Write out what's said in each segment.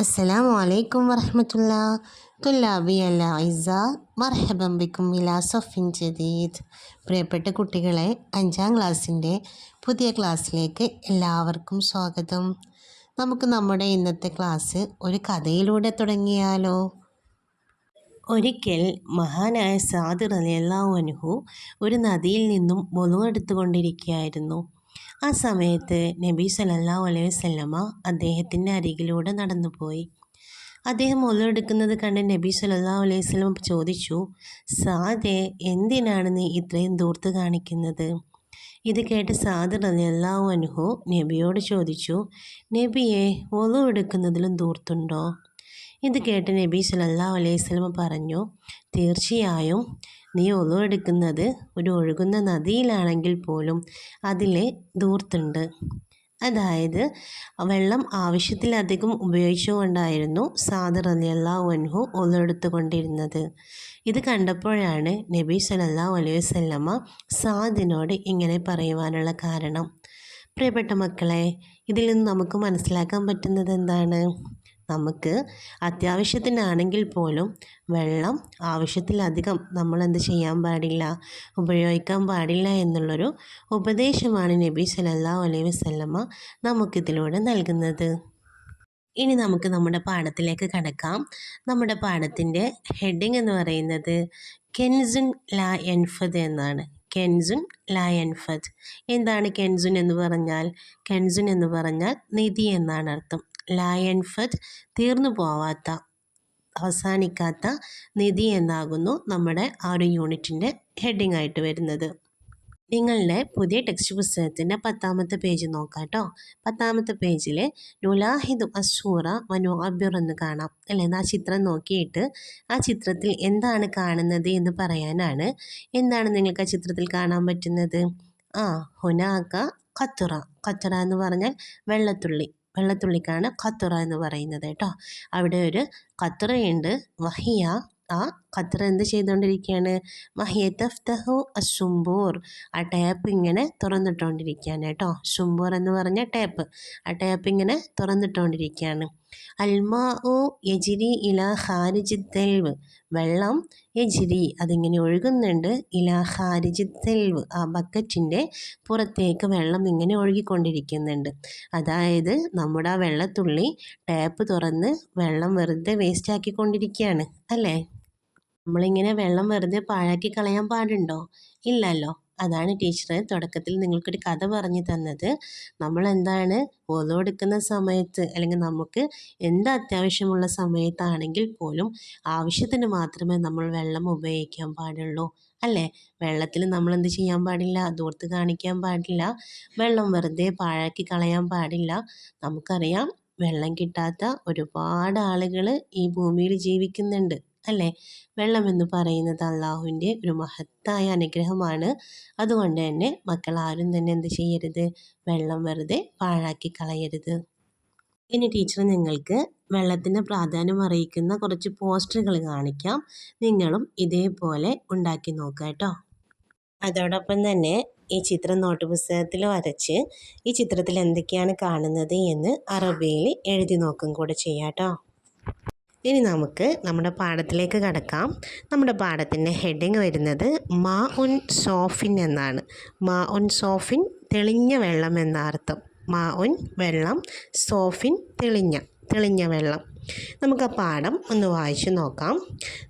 السلام عليكم ورحمة الله طلابي الأعزاء مرحبا بكم إلى صف جديد പ്രിയപ്പെട്ട കുട്ടികളെ അഞ്ചാം ക്ലാസ്സിൻ്റെ പുതിയ ക്ലാസ്സിലേക്ക് എല്ലാവർക്കും സ്വാഗതം നമുക്ക് നമ്മുടെ ഇന്നത്തെ ക്ലാസ് ഒരു കഥയിലൂടെ തുടങ്ങിയാലോ ഒരിക്കൽ മഹാനായ സാദിർ അലിയല്ലാഹു അനുഹു ഒരു നദിയിൽ നിന്നും എടുത്തുകൊണ്ടിരിക്കുകയായിരുന്നു ആ സമയത്ത് നബി സലല്ലാ അലൈഹി വസല്ലമ അദ്ദേഹത്തിന്റെ അരികിലൂടെ നടന്നുപോയി. അദ്ദേഹം ഒലെടുക്കുന്നത് കണ്ട് നബി സലല്ലാ അലൈഹി വസല്ലം ചോദിച്ചു സാദെ എന്തിനാണ് നീ ഇത്രയും ദൂർത്ത് കാണിക്കുന്നത്? ഇത് കേട്ട് സാദ് റളിയല്ലാഹു അനുഹു നബിയോട് ചോദിച്ചു നബിയെ ഒലു എടുക്കുന്നതിലും ദൂർത്തുണ്ടോ? ഇത് കേട്ട് നബി സലല്ലാ അലൈഹി വസല്ലം പറഞ്ഞു തീർച്ചയായും നീ ഒലു എടുക്കുന്നത് ഒരു ഒഴുകുന്ന നദിയിലാണെങ്കിൽ പോലും അതിൽ ദൂർത്തുണ്ട് അതായത് വെള്ളം ആവശ്യത്തിലധികം ഉപയോഗിച്ചുകൊണ്ടായിരുന്നു സാദർ അലി അള്ളാഹു അൻഹു ഒലെടുത്തുകൊണ്ടിരുന്നത് ഇത് കണ്ടപ്പോഴാണ് നബി സലല്ലാഹു അലൈഹി വസ്ല്ലമ്മ സാദിനോട് ഇങ്ങനെ പറയുവാനുള്ള കാരണം. പ്രിയപ്പെട്ട മക്കളെ ഇതിൽ നിന്ന് നമുക്ക് മനസ്സിലാക്കാൻ പറ്റുന്നത് എന്താണ്? നമുക്ക് അത്യാവശ്യത്തിനാണെങ്കിൽ പോലും വെള്ളം ആവശ്യത്തിലധികം നമ്മൾ എന്ത് ചെയ്യാൻ പാടില്ല ഉപയോഗിക്കാൻ പാടില്ല എന്നുള്ളൊരു ഉപദേശമാണ് നബി സല്ലല്ലാഹു അലൈഹി വസ്ലമ്മ നമുക്കിതിലൂടെ നൽകുന്നത്. ഇനി നമുക്ക് നമ്മുടെ പാഠത്തിലേക്ക് കടക്കാം. നമ്മുടെ പാഠത്തിന്റെ ഹെഡിങ് എന്ന് പറയുന്നത് കെൻസുൻ ലാ എൻഫദ് എന്നാണ്. കെൻസുൻ ലാ എൻഫദ്. എന്താണ് കെൻസുൻ എന്ന് പറഞ്ഞാൽ? കെൻസുൻ എന്ന് പറഞ്ഞാൽ നിധി എന്നാണ് അർത്ഥം. ലായൻഫത്ത് തീർന്നു പോവാത്ത അവസാനിക്കാത്ത നിധി എന്നാകുന്നു നമ്മുടെ ആ ഒരു യൂണിറ്റിന്റെ ഹെഡിങ് ആയിട്ട് വരുന്നത്. നിങ്ങളുടെ പുതിയ ടെക്സ്റ്റ് പുസ്തകത്തിന്റെ പത്താമത്തെ പേജ് നോക്കാം കേട്ടോ. പത്താമത്തെ പേജിൽ നുലാഹിദു അസൂറ മനു അബ്യുർ എന്ന് കാണാം. അല്ലേ? ആ ചിത്രം നോക്കിയിട്ട് ആ ചിത്രത്തിൽ എന്താണ് കാണുന്നത് എന്ന് പറയാനാണ് എന്താണ് നിങ്ങൾക്ക് ആ ചിത്രത്തിൽ കാണാൻ പറ്റുന്നത്? ആ ഹുനാക്ക ഖത്തുറ ഖത്തുറ എന്ന് പറഞ്ഞാൽ വെള്ളത്തുള്ളി. വെള്ളത്തുള്ളിക്കാണ് ഖത്തുറ എന്ന് പറയുന്നത് കേട്ടോ. അവിടെ ഒരു ഖത്തുറയുണ്ട്. വഹിയ ആ ഖത്തർ എന്ത് ചെയ്തുകൊണ്ടിരിക്കുകയാണ് മഹിയ തഫ്തഹു അസുംബൂർ ആ ടാപ്പ് ഇങ്ങനെ തുറന്നിട്ടുകൊണ്ടിരിക്കുകയാണ് കേട്ടോ. സുംബൂർ എന്ന് പറഞ്ഞ ടാപ്പ്. ആ ടാപ്പ് ഇങ്ങനെ തുറന്നിട്ടുകൊണ്ടിരിക്കുകയാണ് അൽമാ ഉ യജിരി ഇല ഖാരിജിത്തൽവ് വെള്ളം യജിരി. അതിങ്ങനെ ഒഴുകുന്നുണ്ട്. ഇല ഖാരിജിത്തൽവ് ആ ബക്കറ്റിന്റെ പുറത്തേക്ക് വെള്ളം ഇങ്ങനെ ഒഴുകിക്കൊണ്ടിരിക്കുന്നുണ്ട്. അതായത് നമ്മുടെ ആ വെള്ളത്തുള്ളി ടാപ്പ് തുറന്ന് വെള്ളം വെറുതെ വേസ്റ്റാക്കിക്കൊണ്ടിരിക്കുകയാണ്. അല്ലേ? നമ്മളിങ്ങനെ വെള്ളം വെറുതെ പാഴാക്കി കളയാൻ പാടുണ്ടോ? ഇല്ലല്ലോ. അതാണ് ടീച്ചർ തുടക്കത്തിൽ നിങ്ങൾക്കൊരു കഥ പറഞ്ഞു തന്നത്. നമ്മൾ എന്താണ് ഓലോ എടുക്കുന്ന സമയത്ത് അല്ലെങ്കിൽ നമുക്ക് എന്ത് അത്യാവശ്യമുള്ള സമയത്താണെങ്കിൽ പോലും ആവശ്യത്തിന് മാത്രമേ നമ്മൾ വെള്ളം ഉപയോഗിക്കാൻ പാടുള്ളൂ. അല്ലേ? വെള്ളത്തിൽ നമ്മൾ എന്ത് ചെയ്യാൻ പാടില്ല? ദൂർത്ത് കാണിക്കാൻ പാടില്ല. വെള്ളം വെറുതെ പാഴാക്കി കളയാൻ പാടില്ല. നമുക്കറിയാം വെള്ളം കിട്ടാത്ത ഒരുപാട് ആളുകൾ ഈ ഭൂമിയിൽ ജീവിക്കുന്നുണ്ട്. അല്ലേ? വെള്ളമെന്ന് പറയുന്നത് അള്ളാഹുവിന്റെ ഒരു മഹത്തായ അനുഗ്രഹമാണ്. അതുകൊണ്ട് തന്നെ മക്കൾ ആരും തന്നെ എന്ത് ചെയ്യരുത്? വെള്ളം വെറുതെ പാഴാക്കി കളയരുത്. ഇനി ടീച്ചർ നിങ്ങൾക്ക് വെള്ളത്തിന്റെ പ്രാധാന്യം അറിയിക്കുന്ന കുറച്ച് പോസ്റ്ററുകൾ കാണിക്കാം. നിങ്ങളും ഇതേപോലെ ഉണ്ടാക്കി നോക്കുക കേട്ടോ. അതോടൊപ്പം തന്നെ ഈ ചിത്രം നോട്ട് പുസ്തകത്തിൽ വരച്ച് ഈ ചിത്രത്തിൽ എന്തൊക്കെയാണ് കാണുന്നത് എന്ന് അറബിയിൽ എഴുതി നോക്കും കൂടെ ചെയ്യാം കേട്ടോ. ഇനി നമുക്ക് നമ്മുടെ പാഠത്തിലേക്ക് കടക്കാം. നമ്മുടെ പാഠത്തിന്റെ ഹെഡിങ് വരുന്നത് മാ ഉൻ സോഫിൻ എന്നാണ്. മാ ഉൻ സോഫിൻ തെളിഞ്ഞ വെള്ളം എന്ന അർത്ഥം. മാ ഉൻ വെള്ളം സോഫിൻ തെളിഞ്ഞ തെളിഞ്ഞ വെള്ളം നമുക്ക് ആ പാഠം ഒന്ന് വായിച്ചു നോക്കാം.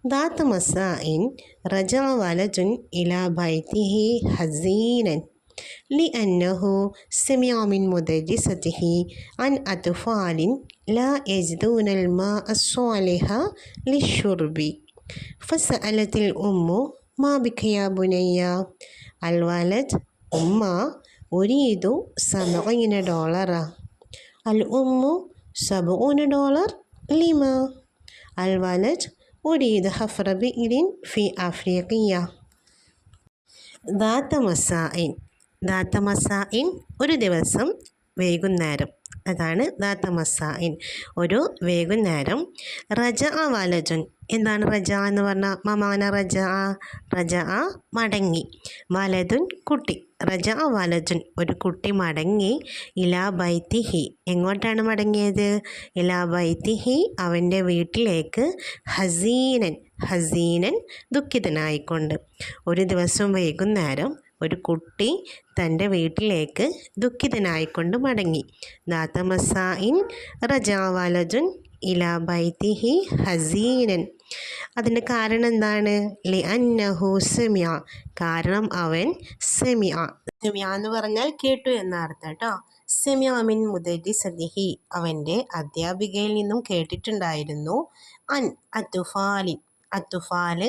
ദാത്ത മസ ഇൻ റജ വലജുൻ ഇല ബൈത്തിഹി ഹസീനൻ لأنه سمع من مدرسته عن أطفال لا يجدون الماء الصالح للشرب. فسألت الأم ما بك يا بني؟ الولد أما أريد سبعين دولارا. الأم سبعون دولار؟ لما؟ الولد أريد حفر بئر في أفريقيا. ذات مساء ദാത്ത മസായിൻ ഒരു ദിവസം വൈകുന്നേരം. അതാണ് ദാത്തമസായിൻ ഒരു വൈകുന്നേരം. റജ ആ വാലജുൻ. എന്താണ് റജ എന്ന് പറഞ്ഞാൽ മമാന റജ ആ റജ ആ മടങ്ങി. വലതുൻ കുട്ടി. റജ ആ വലജുൻ. ഒരു കുട്ടി മടങ്ങി. ഇലാ ബൈത്തിഹി. എങ്ങോട്ടാണ് മടങ്ങിയത്? ഇലാ ബൈത്തിഹി അവന്റെ വീട്ടിലേക്ക് ഹസീനൻ ഹസീനൻ ദുഃഖിതനായിക്കൊണ്ട്. ഒരു ദിവസം വൈകുന്നേരം ഒരു കുട്ടി തന്റെ വീട്ടിലേക്ക് ദുഃഖിതനായിക്കൊണ്ട് മടങ്ങി. ദാത്തമസായിൻ റജാവാലജുൻ ഇലാ ബൈത്തിഹി ഹസീനൻ. അതിന്റെ കാരണം എന്താണ്? ലി അന്നഹു സെമിയ കാരണം അവൻ സെമിയ സെമിയ എന്ന് പറഞ്ഞാൽ കേട്ടു എന്ന അർത്ഥം കേട്ടോ. സെമിയാമിൻ മുദരി സദിഹി അവന്റെ അധ്യാപികയിൽ നിന്നും കേട്ടിട്ടുണ്ടായിരുന്നു. അൻ അത്തുഫാലിൻ. അത്തുഫാൽ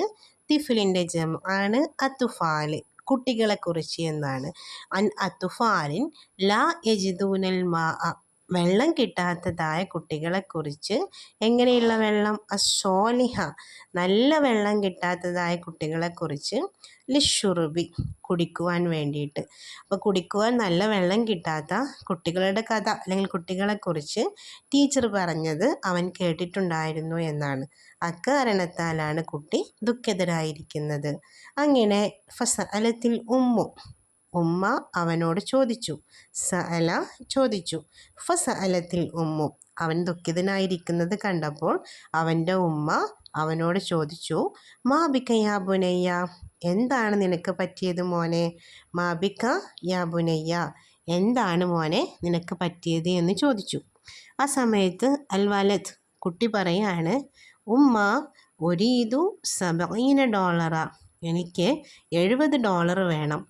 തിഫിലിന്റെ ജം ആണ് അത്തുഫാൽ. കുട്ടികളെക്കുറിച്ച് എന്നാണ്. അൻ അത്തുഫാലിൻ ലാ യജിദൂനൽ മാ വെള്ളം കിട്ടാത്തതായ കുട്ടികളെക്കുറിച്ച് എങ്ങനെയുള്ള വെള്ളം? അസോലിഹ നല്ല വെള്ളം കിട്ടാത്തതായ കുട്ടികളെക്കുറിച്ച് ലിഷുറുബി കുടിക്കുവാൻ വേണ്ടിയിട്ട്. അപ്പോൾ കുടിക്കുവാൻ നല്ല വെള്ളം കിട്ടാത്ത കുട്ടികളുടെ കഥ അല്ലെങ്കിൽ കുട്ടികളെക്കുറിച്ച് ടീച്ചർ പറഞ്ഞത് അവൻ കേട്ടിട്ടുണ്ടായിരുന്നു എന്നാണ്. അക്കാരണത്താലാണ് കുട്ടി ദുഃഖിതരായിരിക്കുന്നത് അങ്ങനെ ഫസ അലത്തിൽ ഉമ്മു ഉമ്മ അവനോട് ചോദിച്ചു. സഅല ചോദിച്ചു ഫസഅലത്തിൽ ഉമ്മു അവൻ ദുഃഖിതനായിരിക്കുന്നത് കണ്ടപ്പോൾ അവന്റെ ഉമ്മ അവനോട് ചോദിച്ചു മാബിക്ക യാബുനയ്യ എന്താണ് നിനക്ക് പറ്റിയത് മോനെ? മാബിക്ക യാബുനയ്യ എന്താണ് മോനെ നിനക്ക് പറ്റിയത്? എന്ന് ചോദിച്ചു. ആ സമയത്ത് അൽവാലത്ത് വലത് കുട്ടി പറയാണ് ഉമ്മ ഒരീതു സബീന ഡോളറാ. എനിക്ക് എഴുപത് ഡോളർ വേണം.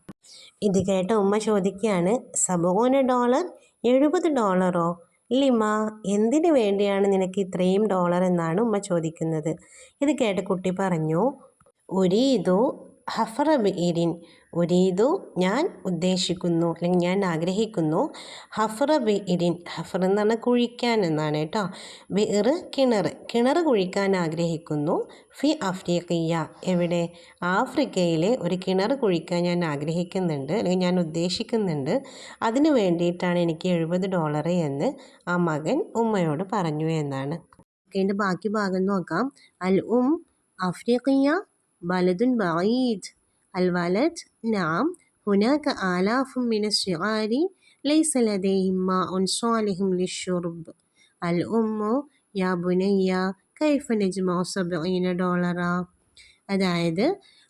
ഇത് കേട്ട ഉമ്മ ചോദിക്കുകയാണ് സബോന ഡോളർ എഴുപത് ഡോളറോ? ലിമ എന്തിനു വേണ്ടിയാണ് നിനക്ക് ഇത്രയും ഡോളർ എന്നാണ് ഉമ്മ ചോദിക്കുന്നത്? ഇത് കേട്ട കുട്ടി പറഞ്ഞു ഒരീതു ഹഫറ ബിഇരിൻ ഉരീതു ഞാൻ ഉദ്ദേശിക്കുന്നു അല്ലെങ്കിൽ ഞാൻ ആഗ്രഹിക്കുന്നു. ഹഫറ ബിഇരിൻ ഹഫർ എന്ന് പറഞ്ഞാൽ കുഴിക്കാൻ എന്നാണ് കേട്ടോ. ബിർ കിണർ കിണർ കുഴിക്കാൻ ആഗ്രഹിക്കുന്നു. ഫി അഫ്രീഖിയ എവിടെ? ആഫ്രിക്കയിലെ ഒരു കിണർ കുഴിക്കാൻ ഞാൻ ആഗ്രഹിക്കുന്നുണ്ട് അല്ലെങ്കിൽ ഞാൻ ഉദ്ദേശിക്കുന്നുണ്ട്. അതിനു വേണ്ടിയിട്ടാണ് എനിക്ക് എഴുപത് ഡോളർ എന്ന് ആ മകൻ ഉമ്മയോട് പറഞ്ഞു എന്നാണ്. അതിന്റെ ബാക്കി ഭാഗം നോക്കാം. അൽ ഉം അഫ്രീഖിയ ബലദുൻ ബയീദ് الولد نعم هناك آلاف من الصغار ليس لديهم ماء صالح للشرب الأم يا بني كيف نجمع سبعين ഡോളറാ അതായത്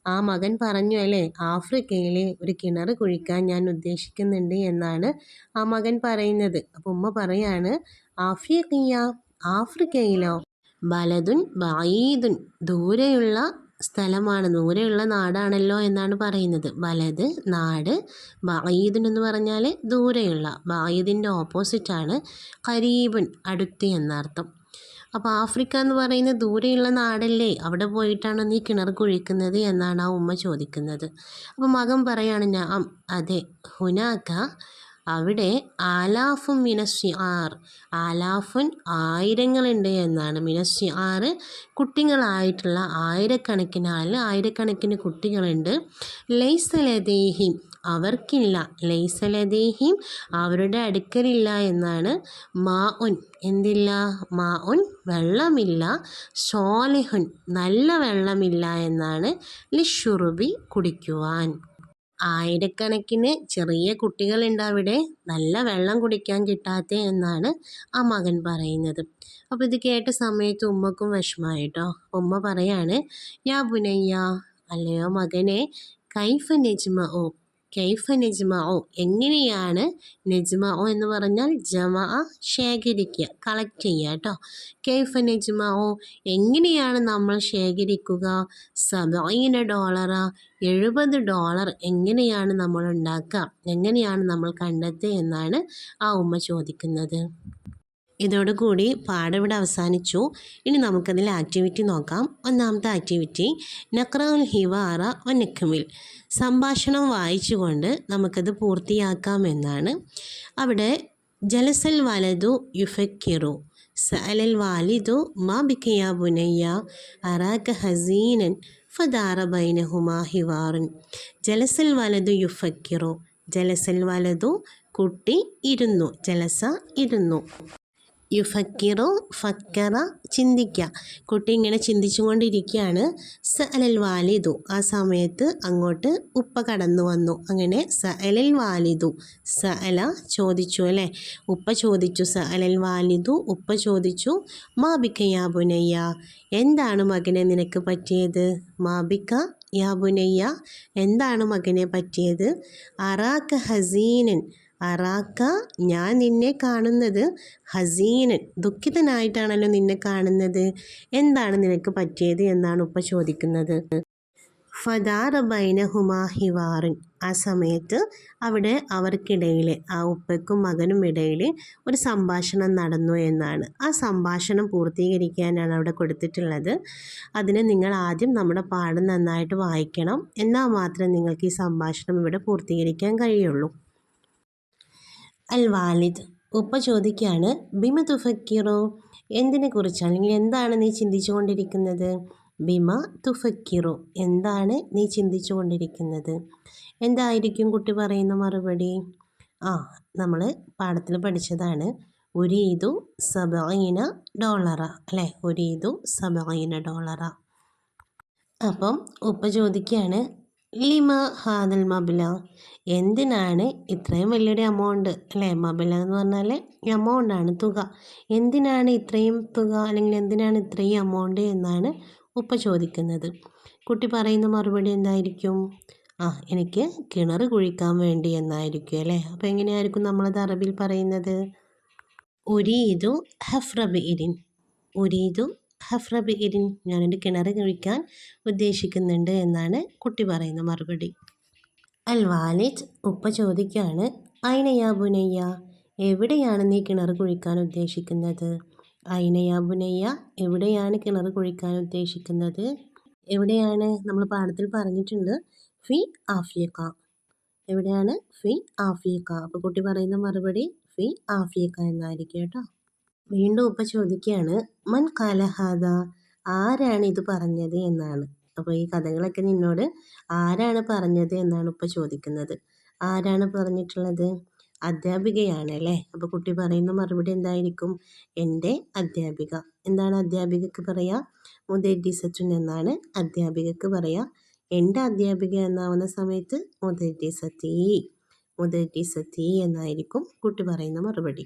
ആ മകൻ പറഞ്ഞു അല്ലേ ആഫ്രിക്കയിലെ ഒരു കിണർ കുഴിക്കാൻ ഞാൻ ഉദ്ദേശിക്കുന്നുണ്ട് എന്നാണ് ആ മകൻ പറയുന്നത് അപ്പം ഉമ്മ പറയാണ് ആഫ്രിക്കയ ആഫ്രിക്കയിലോ ബലതുൻ ബായീദുൻ ദൂരെയുള്ള സ്ഥലമാണ്. ദൂരെയുള്ള നാടാണല്ലോ എന്നാണ് പറയുന്നത്. വലത് നാട് ബായിദുൻ എന്ന് പറഞ്ഞാൽ ദൂരെയുള്ള ബായിദിന്റെ ഓപ്പോസിറ്റാണ് കരീബുൻ അടുത്ത് എന്നർത്ഥം. അപ്പോൾ ആഫ്രിക്ക എന്ന് പറയുന്ന ദൂരെയുള്ള നാടല്ലേ? അവിടെ പോയിട്ടാണ് നീ കിണർ കുഴിക്കുന്നത് എന്നാണ് ആ ഉമ്മ ചോദിക്കുന്നത്. അപ്പോൾ മകൻ പറയാണ് ഞാൻ അതെ ഹുനാക്ക അവിടെ ആലാഫും മിനസ്സിആർ ആലാഫുൻ ആയിരങ്ങളുണ്ട് എന്നാണ്. മിനസ്സിആർ കുട്ടികളായിട്ടുള്ള ആയിരക്കണക്കിന് ആൾ ആയിരക്കണക്കിന് കുട്ടികളുണ്ട്. ലൈസലദേഹിം അവർക്കില്ല. ലൈസലദേഹിം അവരുടെ അടുക്കലില്ല എന്നാണ്. മാ ഉൻ എന്തില്ല? മാ ഉൻ വെള്ളമില്ല. സോലിഹുൻ നല്ല വെള്ളമില്ല എന്നാണ്. ലിഷുറുബി കുടിക്കുവാൻ. ആയിരക്കണക്കിന് ചെറിയ കുട്ടികളുണ്ട് അവിടെ. നല്ല വെള്ളം കുടിക്കാൻ കിട്ടാത്ത എന്നാണ് ആ മകൻ പറയുന്നത്. അപ്പോൾ ഇത് കേട്ട സമയത്ത് ഉമ്മക്കും വിഷമമായിട്ടോ. ഉമ്മ പറയാണ് യാ പുനയ്യ. അല്ലയോ മകനെ കൈഫ നെജ്മ ഓ കൈഫ നജ്മാഒ എങ്ങനെയാണ് നജ്മാഒ എന്ന് പറഞ്ഞാൽ ജമാ ശേഖരിക്കുക കളക്ട് ചെയ്യുക കേട്ടോ. കൈഫ നജ്മാഒ എങ്ങനെയാണ് നമ്മൾ ശേഖരിക്കുക? സബീന ഡോളറ എഴുപത് ഡോളർ എങ്ങനെയാണ് നമ്മൾ ഉണ്ടാക്കുക? എങ്ങനെയാണ് നമ്മൾ കണ്ടെത്തുക എന്നാണ് ആ ഉമ്മ ചോദിക്കുന്നത്. ഇതോടുകൂടി പാഠം ഇവിടെ അവസാനിച്ചു. ഇനി നമുക്കതിൽ ആക്ടിവിറ്റി നോക്കാം. ഒന്നാമത്തെ ആക്ടിവിറ്റി നക്രഉൽ ഹിവാറ ഒ നെക്കുമിൽ സംഭാഷണം വായിച്ചുകൊണ്ട് നമുക്കത് പൂർത്തിയാക്കാം എന്നാണ്. അവിടെ ജലസൽ വലതു യുഫക്കിറു സഅലൽ വാലിദു മാ ബിക്കയാ ബുനയ്യ അറാക്ക ഹസീനൻ ഫദാറ ബൈനഹുമാ ഹിവാറുൻ. ജലസൽ വലതു യുഫക്കിറു ജലസൽ വലതു കുട്ടി ഇരുന്നു ജലസ ഇരുന്നു. യുഫക്കിറു ഫക്കറ ചിന്തിക്കുക കുട്ടി ഇങ്ങനെ ചിന്തിച്ചുകൊണ്ടിരിക്കുകയാണ് സ അലൽ വാലിദു. ആ സമയത്ത് അങ്ങോട്ട് ഉപ്പ കടന്നു വന്നു. അങ്ങനെ സ അലൽ വാലിദു സ അല ചോദിച്ചു അല്ലേ? ഉപ്പ ചോദിച്ചു സ അലൽ വാലിദു ഉപ്പ ചോദിച്ചു മാബിക്ക യാബുനയ്യ എന്താണ് മകനെ നിനക്ക് പറ്റിയത്? മാബിക്ക യാ ബുനയ്യ എന്താണ് മകനെ പറ്റിയത്? അറാക്ക ഹസീനൻ അറാക്ക ഞാൻ നിന്നെ കാണുന്നത് ഹസീനൻ ദുഃഖിതനായിട്ടാണല്ലോ നിന്നെ കാണുന്നത്. എന്താണ് നിനക്ക് പറ്റിയത് എന്നാണ് ഉപ്പ ചോദിക്കുന്നത്. ഫദാർ ബൈനഹുമാ ഹിവാറിൻ. ആ സമയത്ത് അവിടെ അവർക്കിടയിൽ ആ ഉപ്പയ്ക്കും മകനും ഇടയിൽ ഒരു സംഭാഷണം നടന്നു എന്നാണ്. ആ സംഭാഷണം പൂർത്തീകരിക്കാനാണ് അവിടെ കൊടുത്തിട്ടുള്ളത്. അതിന് നിങ്ങൾ ആദ്യം നമ്മുടെ പാഠം നന്നായിട്ട് വായിക്കണം. എന്നാൽ മാത്രമേ നിങ്ങൾക്ക് ഈ സംഭാഷണം ഇവിടെ പൂർത്തീകരിക്കാൻ കഴിയുള്ളൂ. അൽ വാലിദ് ഉപ്പ ചോദിക്കുകയാണ് ബിമ തുഫക്കിറോ? എന്തിനെ കുറിച്ച്? അല്ലെങ്കിൽ എന്താണ് നീ ചിന്തിച്ചു കൊണ്ടിരിക്കുന്നത് ബിമ തുഫക്കിറോ. എന്താണ് നീ ചിന്തിച്ചു കൊണ്ടിരിക്കുന്നത് എന്തായിരിക്കും കുട്ടി പറയുന്ന മറുപടി? ആ നമ്മൾ പാഠത്തിൽ പഠിച്ചതാണ്. ഒരു ഒരീതു സബീന ഡോളറ. അല്ലേ? ഒരു ഒരീതു സബീന ഡോളറ. അപ്പം ഉപ്പ ചോദിക്കുകയാണ് ലിമ ഹാദൽ മബില. എന്തിനാണ് ഇത്രയും വലിയൊരു എമൗണ്ട് അല്ലേ? മബില എന്ന് പറഞ്ഞാൽ എമൗണ്ടാണ് തുക. എന്തിനാണ് ഇത്രയും തുക? അല്ലെങ്കിൽ എന്തിനാണ് ഇത്രയും എമൗണ്ട് എന്നാണ് ഉപ്പ ചോദിക്കുന്നത്. കുട്ടി പറയുന്ന മറുപടി എന്തായിരിക്കും? ആ എനിക്ക് കിണർ കുഴിക്കാൻ വേണ്ടി എന്നായിരിക്കും അല്ലേ? അപ്പോൾ എങ്ങനെയായിരിക്കും നമ്മളത് അറബിൽ പറയുന്നത്? ഒരീതു ഹഫ്രബ് ഇരിൻ ഒരീതു ഹഫ്രബ് ഇരിൻ ഞാനൊരു കിണർ കുഴിക്കാൻ ഉദ്ദേശിക്കുന്നുണ്ട് എന്നാണ് കുട്ടി പറയുന്ന മറുപടി. അൽ വാലിദ് ഉപ്പ ചോദിക്കുകയാണ് അയിനയാ ബുനയ്യ എവിടെയാണ് നീ കിണർ കുഴിക്കാൻ ഉദ്ദേശിക്കുന്നത്? അയിനയാ ബുനയ്യ എവിടെയാണ് കിണർ കുഴിക്കാൻ ഉദ്ദേശിക്കുന്നത്? എവിടെയാണ്? നമ്മൾ പാഠത്തിൽ പറഞ്ഞിട്ടുണ്ട് ഫി ആഫ്രിക്ക എവിടെയാണ്? ഫി ആഫ്രിക്ക അപ്പോൾ കുട്ടി പറയുന്ന മറുപടി ഫി ആഫ്രിക്ക എന്നായിരിക്കും കേട്ടോ. വീണ്ടും ഉപ്പ ചോദിക്കുകയാണ് മൻ കാലഹാദ ആരാണ് ഇത് പറഞ്ഞത് എന്നാണ്? അപ്പോൾ ഈ കഥകളൊക്കെ നിന്നോട് ആരാണ് പറഞ്ഞത് എന്നാണ് ഉപ്പ ചോദിക്കുന്നത്. ആരാണ് പറഞ്ഞിട്ടുള്ളത്? അധ്യാപികയാണ് അല്ലേ? അപ്പോൾ കുട്ടി പറയുന്ന മറുപടി എന്തായിരിക്കും? എന്റെ അധ്യാപിക. എന്താണ് അധ്യാപികക്ക് പറയുക മുദരിസത്തുൻ എന്നാണ് അധ്യാപികക്ക് പറയുക എന്റെ അധ്യാപിക എന്നാവുന്ന സമയത്ത് മുദരിസത്തി മുദരിസത്തി എന്നായിരിക്കും കുട്ടി പറയുന്ന മറുപടി.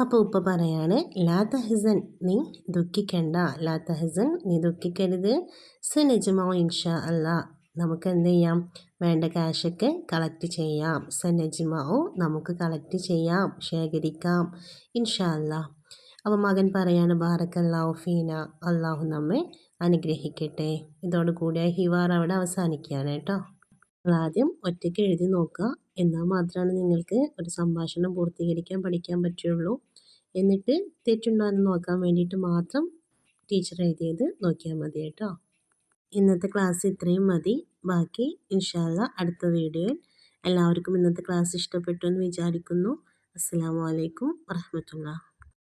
അപ്പോൾ ഉപ്പ പറയാണ് ലാ തഹസൻ നീ ദുഃഖിക്കണ്ട. ലാ തഹസൻ നീ ദുഃഖിക്കരുത്. സനജമോ ഇൻഷാ അല്ല നമുക്ക് എന്ത് ചെയ്യാം? വേണ്ട ക്യാഷൊക്കെ കളക്ട് ചെയ്യാം. സനജ്മോ നമുക്ക് കളക്ട് ചെയ്യാം. ശേഖരിക്കാം. ഇൻഷാ അല്ല അപ്പോൾ മകൻ പറയാണ് ബാറക്കല്ലാഹു ഫീന. അള്ളാഹു നമ്മെ അനുഗ്രഹിക്കട്ടെ. ഇതോടുകൂടി ഹിവാർ അവിടെ അവസാനിക്കുകയാണ് കേട്ടോ. ആദ്യം ഒറ്റയ്ക്ക് എഴുതി നോക്കുക. എന്നാൽ മാത്രമാണ് നിങ്ങൾക്ക് ഒരു സംഭാഷണം പൂർത്തീകരിക്കാൻ പഠിക്കാൻ പറ്റുള്ളൂ. എന്നിട്ട് തെറ്റുണ്ടോ എന്ന് നോക്കാൻ വേണ്ടിയിട്ട് മാത്രം ടീച്ചർ എഴുതിയത് നോക്കിയാൽ മതി കേട്ടോ. ഇന്നത്തെ ക്ലാസ് ഇത്രയും മതി. ബാക്കി ഇൻഷാല്ല അടുത്ത വീഡിയോയിൽ എല്ലാവർക്കും ഇന്നത്തെ ക്ലാസ് ഇഷ്ടപ്പെട്ടു എന്ന് വിചാരിക്കുന്നു. അസ്സാം വലൈക്കും വറഹമത്തുള്ള